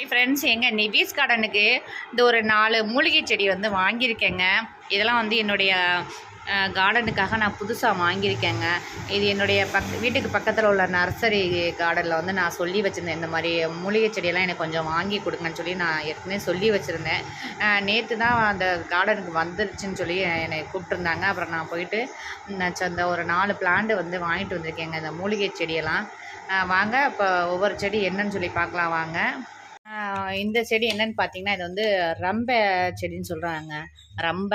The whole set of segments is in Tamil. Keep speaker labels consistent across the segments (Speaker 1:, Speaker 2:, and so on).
Speaker 1: ஹை ஃப்ரெண்ட்ஸ் எங்கள் நிவீஸ் கார்டனுக்கு இந்த ஒரு நாலு மூலிகை செடி வந்து வாங்கியிருக்கேங்க. இதெல்லாம் வந்து என்னுடைய கார்டனுக்காக நான் புதுசாக வாங்கியிருக்கேங்க. இது என்னுடைய பக் வீட்டுக்கு பக்கத்தில் உள்ள நர்சரி கார்டனில் வந்து நான் சொல்லி வச்சுருந்தேன். இந்த மாதிரி மூலிகை செடியெல்லாம் எனக்கு கொஞ்சம் வாங்கி கொடுங்கன்னு சொல்லி நான் ஏற்கனவே சொல்லி வச்சுருந்தேன். நேற்று தான் அந்த கார்டனுக்கு வந்துருச்சுன்னு சொல்லி என்னை கூப்பிட்டுருந்தாங்க. அப்புறம் நான் போயிட்டு நான் அந்த ஒரு நாலு பிளான்ட் வந்து வாங்கிட்டு வந்திருக்கேங்க. இந்த மூலிகை செடியெல்லாம். வாங்க. இப்போ ஒவ்வொரு செடி என்னன்னு சொல்லி பார்க்கலாம். வாங்க. இந்த செடி என்னன்னு பார்த்தீங்கன்னா இது வந்து ரம்ப செடின்னு சொல்கிறாங்க ரம்ப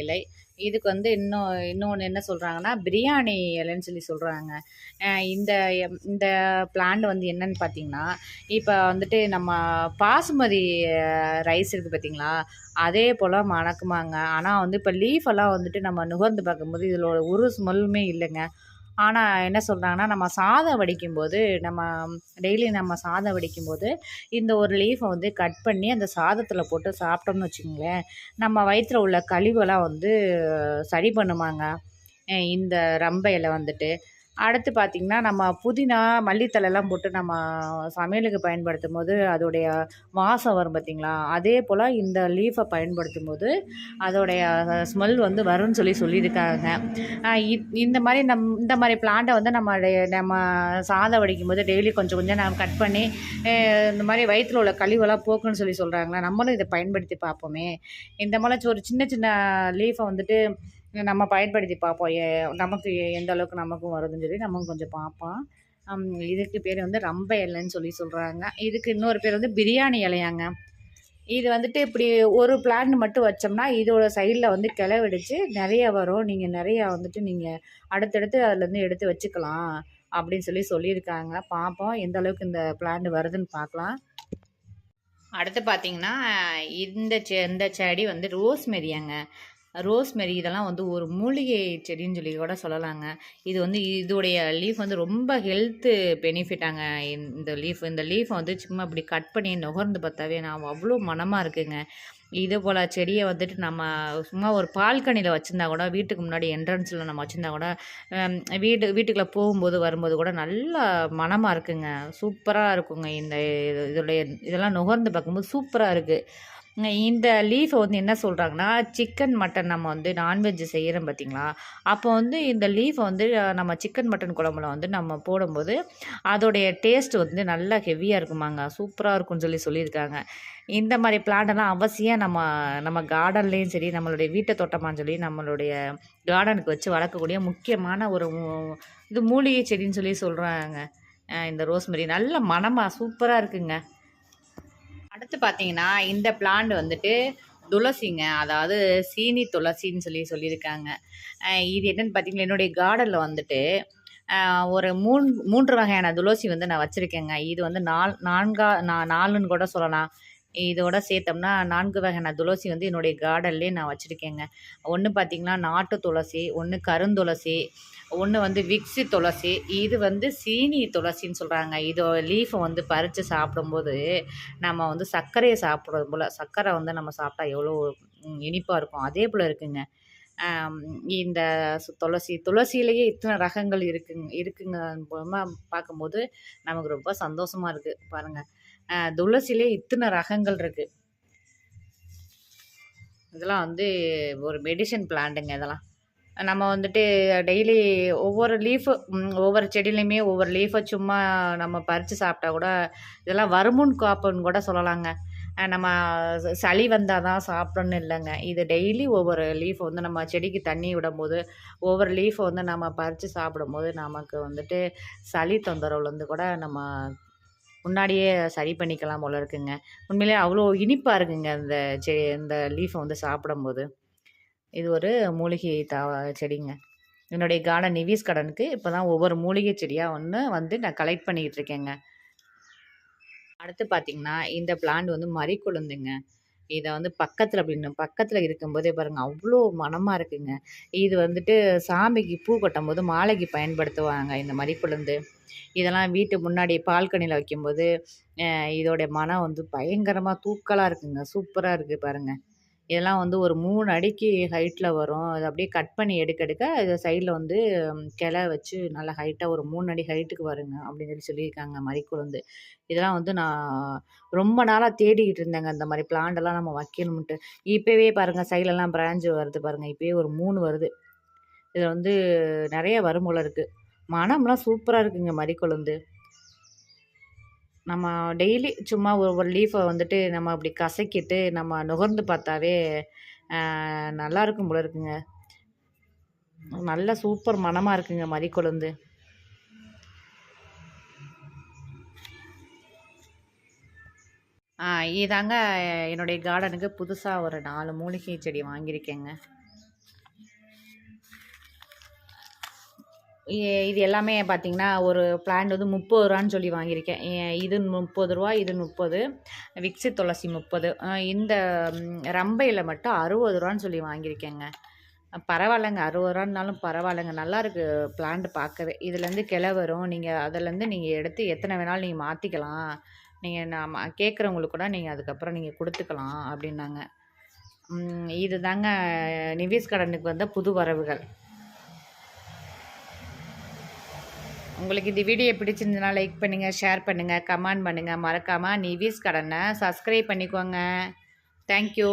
Speaker 1: இலை. இதுக்கு வந்து இன்னும் இன்னொன்று என்ன சொல்கிறாங்கன்னா பிரியாணி இலைன்னு சொல்லி சொல்கிறாங்க இந்த இந்த பிளான்ட் வந்து என்னன்னு பார்த்தீங்கன்னா இப்போ வந்துட்டு நம்ம பாசுமதி ரைஸ் இருக்குது பார்த்தீங்களா அதே போல் மணக்குமாங்க. ஆனால் வந்து இப்போ லீஃப் எல்லாம் வந்துட்டு நம்ம நுகர்ந்து பார்க்கும்போது இதில் ஒரு ஸ்மெல்லுமே இல்லைங்க. ஆனால் என்ன சொல்கிறாங்கன்னா நம்ம சாதம் வடிக்கும்போது நம்ம டெய்லி நம்ம சாதம் வடிக்கும்போது இந்த ஒரு லீஃபை வந்து கட் பண்ணி அந்த சாதத்தில் போட்டு சாப்பிட்டோம்னு வச்சுக்கோங்களேன் நம்ம வயிற்றில் உள்ள கழிவெல்லாம் வந்து சரி பண்ணுமாங்க? இந்த ரம்பையில் இலை வந்துட்டு அடுத்து பார்த்திங்கன்னா நம்ம புதினா மல்லித்தலைலாம் போட்டு நம்ம சமையலுக்கு பயன்படுத்தும் போது அதோடைய வாசம் வரும் பார்த்திங்களா அதே போல் இந்த லீஃபை பயன்படுத்தும் போது அதோடைய ஸ்மெல் வந்து வரும்னு சொல்லி சொல்லியிருக்காங்க. இந்த மாதிரி நம் இந்த மாதிரி பிளான்ட்டை வந்து நம்ம டெ- நம்ம சாதம் வடிக்கும் போது டெய்லி கொஞ்சம் கொஞ்சம் நம்ம கட் பண்ணி இந்த மாதிரி வயிற்றில் உள்ள கழிவெல்லாம் போக்குன்னு சொல்லி சொல்கிறாங்களா நம்மளும் இதை பயன்படுத்தி பார்ப்போமே. இந்த மாதிரி ஒரு சின்ன சின்ன லீஃபை வந்துட்டு நம்ம பயன்படுத்தி பார்ப்போம். நமக்கு எந்த அளவுக்கு நமக்கும் வருதுன்னு சொல்லி நம்ம கொஞ்சம் பார்ப்போம். இதுக்கு பேர் வந்து ரம்ப இலைன்னு சொல்லி சொல்கிறாங்க இதுக்கு இன்னொரு பேர் வந்து பிரியாணி இலையாங்க. இது வந்துட்டு இப்படி ஒரு பிளான் மட்டும் வச்சோம்னா இதோட சைடில் வந்து கிளை நிறைய வரும். நீங்கள் நிறையா வந்துட்டு நீங்கள் அடுத்தடுத்து அதுலேருந்து எடுத்து வச்சுக்கலாம் அப்படின்னு சொல்லி சொல்லியிருக்காங்க. பார்ப்போம் எந்த அளவுக்கு இந்த பிளான் வருதுன்னு பார்க்கலாம். அடுத்து பார்த்தீங்கன்னா இந்த செ இந்த செடி வந்து ரோஸ்மெரியாங்க ரோஸ்மெரி இதெல்லாம் வந்து ஒரு மூலிகை செடின்னு சொல்லி கூட சொல்லலாங்க. இது வந்து இதோடைய லீஃப் வந்து ரொம்ப ஹெல்த்து பெனிஃபிட்டாங்க இந்த லீஃப் இந்த லீஃபை வந்து சும்மா இப்படி கட் பண்ணி நுகர்ந்து பார்த்தாவே நான் அவ்வளோ மனமாக இருக்குங்க. இதே போல் செடியை வந்துட்டு நம்ம சும்மா ஒரு பால்கனியில் வச்சுருந்தா கூட வீட்டுக்கு முன்னாடி என்ட்ரன்ஸில் நம்ம வச்சுருந்தா கூட வீடு வீட்டுக்குள்ளே போகும்போது வரும்போது கூட நல்லா மனமாக இருக்குங்க. சூப்பராக இருக்குங்க இந்த இது- இதோடைய இதெல்லாம் நுகர்ந்து பார்க்கும்போது சூப்பராக இருக்குது இந்த லீஃபை வந்து என்ன சொல்கிறாங்கன்னா சிக்கன் மட்டன் நம்ம வந்து நான்வெஜ் செய்கிறோம் பார்த்தீங்களா அப்போ வந்து இந்த லீஃபை வந்து நம்ம சிக்கன் மட்டன் குழம்புல வந்து நம்ம போடும்போது அதோடைய டேஸ்ட் வந்து நல்லா ஹெவியாக இருக்குமாங்க. சூப்பராக இருக்கும்னு சொல்லி சொல்லியிருக்காங்க. இந்த மாதிரி பிளான்ட்டெல்லாம் அவசியம் நம்ம நம்ம கார்டன்லேயும் சரி நம்மளுடைய வீட்டு தோட்டமான்னு சொல்லி நம்மளுடைய கார்டனுக்கு வச்சு வளர்க்கக்கூடிய முக்கியமான ஒரு இது மூலிகை செடின்னு சொல்லி சொல்கிறாங்க இந்த ரோஸ்மெரி நல்ல மணமாக சூப்பராக இருக்குங்க. அடுத்து பார்த்தீங்கன்னா இந்த பிளான்ட் வந்துட்டு துளசிங்க. அதாவது சீனி துளசின்னு சொல்லி சொல்லியிருக்காங்க. இது என்னென்னு பார்த்தீங்கன்னா என்னுடைய கார்டனில் வந்துட்டு ஒரு மூணு மூன்று வகையான துளசி வந்து நான் வச்சுருக்கேங்க. இது வந்து நால் நான்கா நான் நாலுன்னு கூட சொல்லலாம். இதோட சேர்த்தோம்னா நான்கு வகையான துளசி வந்து என்னுடைய கார்டன்லேயே நான் வச்சுருக்கேங்க. ஒன்று பார்த்தீங்கன்னா நாட்டு துளசி ஒன்று கருந்துளசி ஒன்று வந்து விக்ஸி துளசி இது வந்து சீனி துளசின்னு சொல்கிறாங்க இதோ லீஃபை வந்து பறித்து சாப்பிடும்போது நம்ம வந்து சர்க்கரையை சாப்பிட்றது போல் சர்க்கரை வந்து நம்ம சாப்பிட்டா எவ்வளோ இனிப்பாக இருக்கும். அதே போல் இருக்குங்க. இந்த துளசி துளசியிலேயே இத்தனை ரகங்கள் இருக்குங்க இருக்குங்க. மூலமாக பார்க்கும்போது நமக்கு ரொம்ப சந்தோஷமாக இருக்குது பாருங்கள் துளசியிலே இத்தனை ரகங்கள் இருக்குது இதெல்லாம் வந்து ஒரு மெடிசன் பிளான்ட்டுங்க இதெல்லாம். நம்ம வந்துட்டு டெய்லி ஒவ்வொரு லீஃபு ஒவ்வொரு செடியிலையுமே ஒவ்வொரு லீஃபை சும்மா நம்ம பறித்து சாப்பிட்டா கூட இதெல்லாம் வருமுன் காப்புன்னு கூட சொல்லலாங்க. நம்ம சளி வந்தால் தான் சாப்பிடணும்னு இல்லைங்க. இது டெய்லி ஒவ்வொரு லீஃப் வந்து நம்ம செடிக்கு தண்ணி விடும்போது ஒவ்வொரு லீஃபை வந்து நம்ம பறித்து சாப்பிடும்போது நமக்கு வந்துட்டு சளி தொந்தரவுலேருந்து கூட நம்ம முன்னாடியே சரி பண்ணிக்கலாம் போல இருக்குங்க. உண்மையிலேயே அவ்வளோ இனிப்பாக இருக்குங்க இந்த செ இந்த லீஃபை வந்து சாப்பிடும்போது. இது ஒரு மூலிகை தா செடிங்க. என்னுடைய கார்டன் நிவீஸ் கார்டனுக்கு இப்போ தான் ஒவ்வொரு மூலிகை செடியாக ஒன்று வந்து நான் கலெக்ட் பண்ணிக்கிட்டு இருக்கேங்க. அடுத்து பார்த்திங்கன்னா இந்த பிளான்ட் வந்து மறிக்குழுந்துங்க இதை வந்து பக்கத்தில் அப்படின்னு பக்கத்தில் இருக்கும்போதே பாருங்கள் அவ்வளோ மனமாக இருக்குங்க. இது வந்துட்டு சாமிக்கு பூ கட்டும்போது மாலைக்கு பயன்படுத்துவாங்க இந்த மறிக்குழுந்து இதெல்லாம் வீட்டு முன்னாடி பால்கனியில் வைக்கும்போது இதோடைய மனம் வந்து பயங்கரமாக தூக்கலாக இருக்குங்க. சூப்பராக இருக்குது பாருங்கள் இதெல்லாம் வந்து ஒரு மூணு அடிக்கு ஹைட்டில் வரும். அதை அப்படியே கட் பண்ணி எடுக்க எடுக்க இது சைடில் வந்து கிளை வச்சு நல்லா ஹைட்டாக ஒரு மூணு அடி ஹைட்டுக்கு வருங்க அப்படின்னு சொல்லி சொல்லியிருக்காங்க மறிக்குழுந்து இதெல்லாம் வந்து நான் ரொம்ப நாளாக தேடிக்கிட்டு இருந்தேங்க. இந்த மாதிரி பிளான்டெல்லாம் நம்ம வைக்கணும்ட்டு இப்போவே பாருங்கள் சைட்லலாம் பிரான்ச் வருது பாருங்கள் இப்போயே ஒரு மூணு வருது. இதில் வந்து நிறைய வரும் போல இருக்குது மனம்லாம் சூப்பராக இருக்குங்க மறிக்குழுந்து நம்ம டெய்லி சும்மா ஒரு ஒரு லீஃபை வந்துட்டு நம்ம அப்படி கசக்கிட்டு நம்ம நுகர்ந்து பார்த்தாவே நல்லா இருக்கும் போல இருக்குங்க. நல்ல சூப்பர் மணமாக இருக்குங்க மறிக்குழுந்து இதாங்க என்னுடைய கார்டனுக்கு புதுசாக ஒரு நாலு மூலிகை செடி வாங்கியிருக்கேங்க. இது எல்லாமே பார்த்தீங்கன்னா ஒரு பிளான்ட் வந்து முப்பது ரூபான்னு சொல்லி வாங்கியிருக்கேன். இது முப்பது ரூபா இது முப்பது. விக்ஸி துளசி முப்பது. இந்த ரம்பையில் மட்டும் அறுபது ரூபான்னு சொல்லி வாங்கியிருக்கேங்க. பரவாயில்லைங்க. அறுபது ரூபான்னாலும் பரவாயில்லைங்க. நல்லாயிருக்கு பிளான்ட் பார்க்கவே இதுலேருந்து கிளை வரும். நீங்கள் அதுலேருந்து நீங்கள் எடுத்து எத்தனை வேணாலும் நீங்கள் மாற்றிக்கலாம் நீங்கள் நான் கேட்குறவங்களுக்கு கூட நீங்கள் அதுக்கப்புறம் நீங்கள் கொடுத்துக்கலாம் அப்படின்னாங்க. இது தாங்க நிவேஷ் கடனுக்கு வந்த புது வரவுகள். உங்களுக்கு இந்த வீடியோ பிடிச்சிருந்ததுனா லைக் பண்ணுங்கள் ஷேர் பண்ணுங்கள் கமெண்ட் பண்ணுங்கள் மறக்காமல் நிவிஸ் கடனை சப்ஸ்கிரைப் பண்ணிக்கோங்க. தேங்க்யூ